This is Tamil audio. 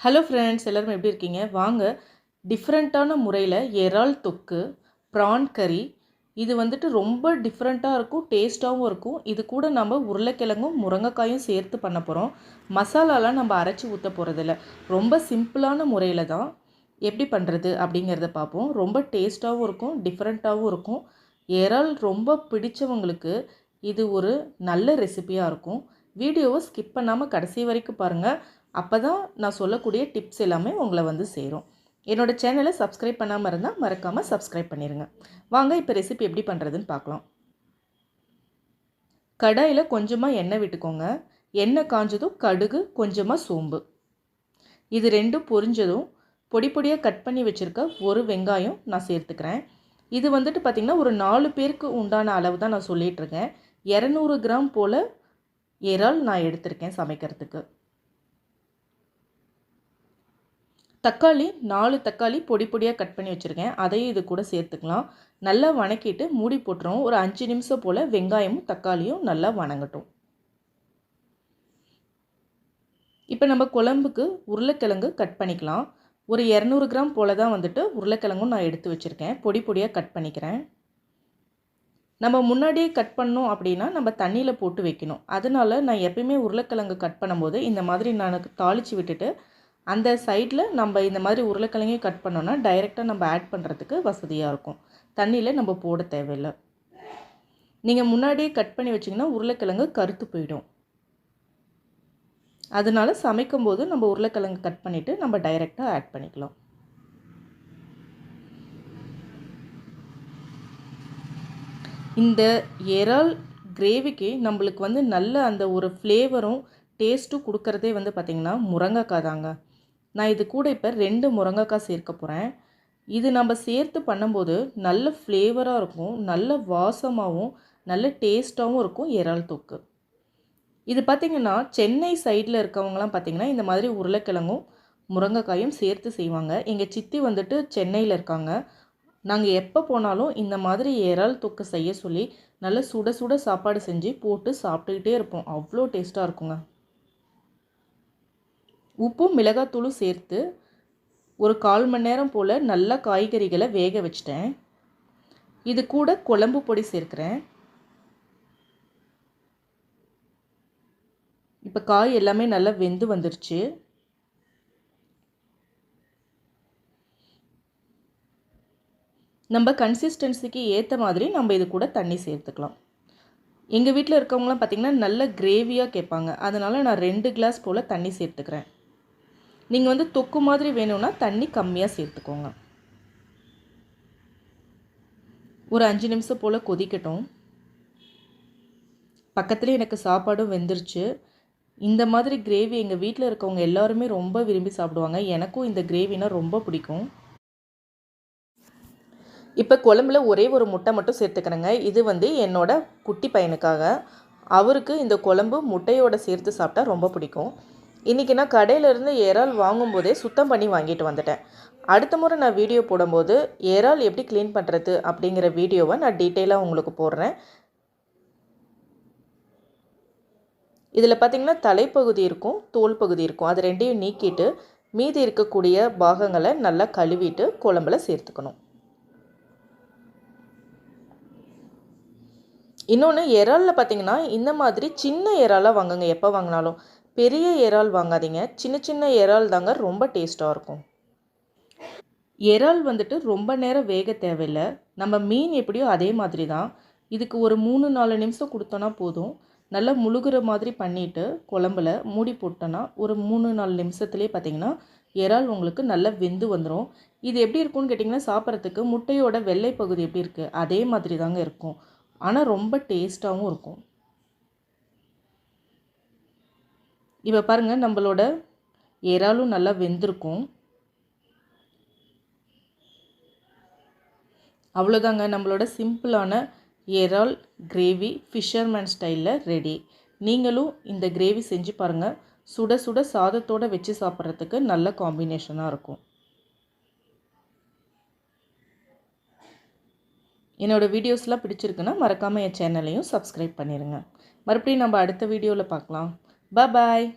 ஹலோ ஃப்ரெண்ட்ஸ் எல்லோரும் எப்படி இருக்கீங்க? வாங்க. டிஃப்ரெண்ட்டான முறையில் எறால் தொக்கு ப்ரான் கறி இது வந்துட்டு ரொம்ப டிஃப்ரெண்ட்டாக இருக்கும் டேஸ்ட்டாகவும் இருக்கும். இது கூட நம்ம உருளைக்கிழங்கும் முருங்கைக்காயும் சேர்த்து பண்ண போகிறோம் மசாலாலாம் நம்ம அரைச்சி ஊற்ற போகிறதில்ல ரொம்ப சிம்பிளான முறையில் தான் எப்படி பண்ணுறது அப்படிங்கிறத பார்ப்போம். ரொம்ப டேஸ்ட்டாகவும் இருக்கும் டிஃப்ரெண்ட்டாகவும் இருக்கும். எறால் ரொம்ப பிடிச்சவங்களுக்கு இது ஒரு நல்ல ரெசிபியாக இருக்கும். வீடியோவை ஸ்கிப் பண்ணாமல் கடைசி வரைக்கும் பாருங்கள் அப்போ தான் நான் சொல்லக்கூடிய டிப்ஸ் எல்லாமே உங்களை வந்து சேரும். என்னோடய சேனலை சப்ஸ்கிரைப் பண்ணாமல் இருந்தால் மறக்காமல் சப்ஸ்கிரைப் பண்ணிடுங்க வாங்க இப்போ ரெசிபி எப்படி பண்ணுறதுன்னு பார்க்கலாம். கடாயில் கொஞ்சமாக எண்ணெய் விட்டுக்கோங்க. எண்ணெய் காஞ்சதும் கடுகு கொஞ்சமாக சோம்பு. இது ரெண்டும் பொரிஞ்சதும் பொடி பொடியாக கட் பண்ணி வச்சுருக்க ஒரு வெங்காயம் நான் சேர்த்துக்கிறேன். இது வந்துட்டு பார்த்திங்கன்னா ஒரு நாலு பேருக்கு உண்டான அளவு தான் நான் சொல்லிகிட்ருக்கேன் இரநூறு கிராம் போல் இறால் நான் எடுத்திருக்கேன் சமைக்கிறதுக்கு. தக்காளி நாலு தக்காளி பொடி பொடியாக கட் பண்ணி வச்சுருக்கேன். அதையும் இது கூட சேர்த்துக்கலாம். நல்லா வணக்கிட்டு மூடி போட்டுருவோம். ஒரு அஞ்சு நிமிஷம் போல் வெங்காயமும் தக்காளியும் நல்லா வணங்கட்டும். இப்போ நம்ம குழம்புக்கு உருளைக்கிழங்கு கட் பண்ணிக்கலாம். ஒரு இரநூறு கிராம் போல் தான் வந்துட்டு உருளைக்கிழங்கும் நான் எடுத்து வச்சுருக்கேன். பொடி பொடியாக கட் பண்ணிக்கிறேன். நம்ம முன்னாடியே கட் பண்ணோம் அப்படின்னா நம்ம தண்ணியில் போட்டு வைக்கணும். அதனால நான் எப்பயுமே உருளைக்கிழங்கு கட் பண்ணும்போது இந்த மாதிரி நான் தாளித்து விட்டுட்டு அந்த சைடில் நம்ம இந்த மாதிரி உருளைக்கிழங்கையும் கட் பண்ணோன்னா டைரெக்டாக நம்ம ஆட் பண்ணுறதுக்கு வசதியாக இருக்கும். தண்ணியில் நம்ம போட தேவையில்லை. நீங்கள் முன்னாடியே கட் பண்ணி வச்சிங்கன்னா உருளைக்கிழங்கு கருத்து போயிடும். அதனால் சமைக்கும்போது நம்ம உருளைக்கிழங்கு கட் பண்ணிவிட்டு நம்ம டைரெக்டாக ஆட் பண்ணிக்கலாம். இந்த இறால் கிரேவிக்கு நம்மளுக்கு வந்து நல்ல அந்த ஒரு ஃப்ளேவரும் டேஸ்ட்டும் கொடுக்குறதே வந்து பார்த்திங்கன்னா முருங்கைக்காய் தாங்க. நான் இது கூட இப்போ ரெண்டு முருங்கைக்காய் சேர்க்க போகிறேன் இது நம்ம சேர்த்து பண்ணும்போது நல்ல ஃப்ளேவராக இருக்கும் நல்ல வாசமாகவும் நல்ல டேஸ்ட்டாகவும் இருக்கும் இறால் தொக்கு. இது பார்த்திங்கன்னா சென்னை சைடில் இருக்கவங்களாம் பார்த்திங்கன்னா இந்த மாதிரி உருளைக்கிழங்கும் முருங்கைக்காயும் சேர்த்து செய்வாங்க. எங்கள் சித்தி வந்துட்டு சென்னையில் இருக்காங்க. நாங்கள் எப்போ போனாலும் இந்த மாதிரி இறால் தொக்கு செய்ய சொல்லி நல்ல சுட சுட சாப்பாடு செஞ்சு போட்டு சாப்பிட்டுக்கிட்டே இருப்போம். அவ்வளோ டேஸ்ட்டாக இருக்குங்க. உப்பும் மிளகாத்தூளும் சேர்த்து ஒரு கால் மணி நேரம் போல் நல்லா காய்கறிகளை வேக வச்சிட்டேன். இது கூட குழம்பு பொடி சேர்க்குறேன். இப்போ காய் எல்லாமே நல்லா வெந்து வந்துருச்சு. நம்ம கன்சிஸ்டன்சிக்கு ஏற்ற மாதிரி நம்ம இது கூட தண்ணி சேர்த்துக்கலாம். எங்கள் வீட்டில் இருக்கவங்களாம் பார்த்திங்கன்னா நல்ல கிரேவியாக கேட்பாங்க. அதனால் நான் ரெண்டு கிளாஸ் போல் தண்ணி சேர்த்துக்கிறேன். நீங்கள் வந்து தொக்கு மாதிரி வேணும்னா தண்ணி கம்மியாக சேர்த்துக்கோங்க. ஒரு அஞ்சு நிமிஷம் போல் கொதிக்கட்டும். பக்கத்துலேயே எனக்கு சாப்பாடும் வெந்துருச்சு. இந்த மாதிரி கிரேவி எங்கள் வீட்டில் இருக்கவங்க எல்லாருமே ரொம்ப விரும்பி சாப்பிடுவாங்க. எனக்கும் இந்த கிரேவினா ரொம்ப பிடிக்கும். இப்போ குழம்புல ஒரே ஒரு முட்டை மட்டும் சேர்த்துக்கிறேங்க இது வந்து என்னோட குட்டி பையனுக்காக. அவருக்கு இந்த குழம்பு முட்டையோடு சேர்த்து சாப்பிட்டா ரொம்ப பிடிக்கும். இன்றைக்கி நான் கடையிலேருந்து இறால் வாங்கும்போதே சுத்தம் பண்ணி வாங்கிட்டு வந்துட்டேன். அடுத்த முறை நான் வீடியோ போடும்போது இறால் எப்படி க்ளீன் பண்ணுறது அப்படிங்கிற வீடியோவை நான் டீட்டெயிலாக உங்களுக்கு போடுறேன். இதில் பார்த்திங்கன்னா தலைப்பகுதி இருக்கும் தோல் பகுதி இருக்கும். அது ரெண்டையும் நீக்கிட்டு மீதி இருக்கக்கூடிய பாகங்களை நல்லா கழுவிட்டு குழம்புல சேர்த்துக்கணும். இன்னொன்று இறாலில் பார்த்தீங்கன்னா இந்த மாதிரி சின்ன இறாலாக வாங்குங்க. எப்போ வாங்கினாலும். பெரிய இறால் வாங்காதீங்க. சின்ன சின்ன இறால் தாங்க ரொம்ப டேஸ்ட்டாக இருக்கும். இறால் வந்துட்டு ரொம்ப நேரம் வேக தேவையில்லை. நம்ம மீன் எப்படியோ அதே மாதிரி தான். இதுக்கு ஒரு மூணு நாலு நிமிஷம் கொடுத்தோன்னா போதும். நல்லா முழுகிற மாதிரி பண்ணிவிட்டு குழம்புல மூடி போட்டோன்னா ஒரு மூணு நாலு நிமிஷத்துலேயே பார்த்தீங்கன்னா இறால் உங்களுக்கு நல்லா வெந்து வந்துடும் இது எப்படி இருக்கும்னு கேட்டிங்கன்னா சாப்பிட்றதுக்கு முட்டையோட வெள்ளை பகுதி எப்படி இருக்குது அதே மாதிரி தாங்க இருக்கும். ஆனால் ரொம்ப டேஸ்ட்டாகவும் இருக்கும். இப்போ பாருங்கள் நம்மளோட இறாலும் நல்லா வெந்திருக்கும். அவ்வளோதாங்க நம்மளோட சிம்பிளான இறால் கிரேவி ஃபிஷர்மேன் ஸ்டைலில் ரெடி. நீங்களும் இந்த கிரேவி செஞ்சு பாருங்கள் சுட சுட சாதத்தோடு வச்சு சாப்பிட்றதுக்கு நல்ல காம்பினேஷனாக இருக்கும். என்னோடய வீடியோஸ்லாம் பிடிச்சிருக்குன்னா மறக்காமல் என் சேனலையும் சப்ஸ்கிரைப் பண்ணிடுங்க மறுபடியும் நம்ம அடுத்த வீடியோவில் பார்க்கலாம். Bye-bye.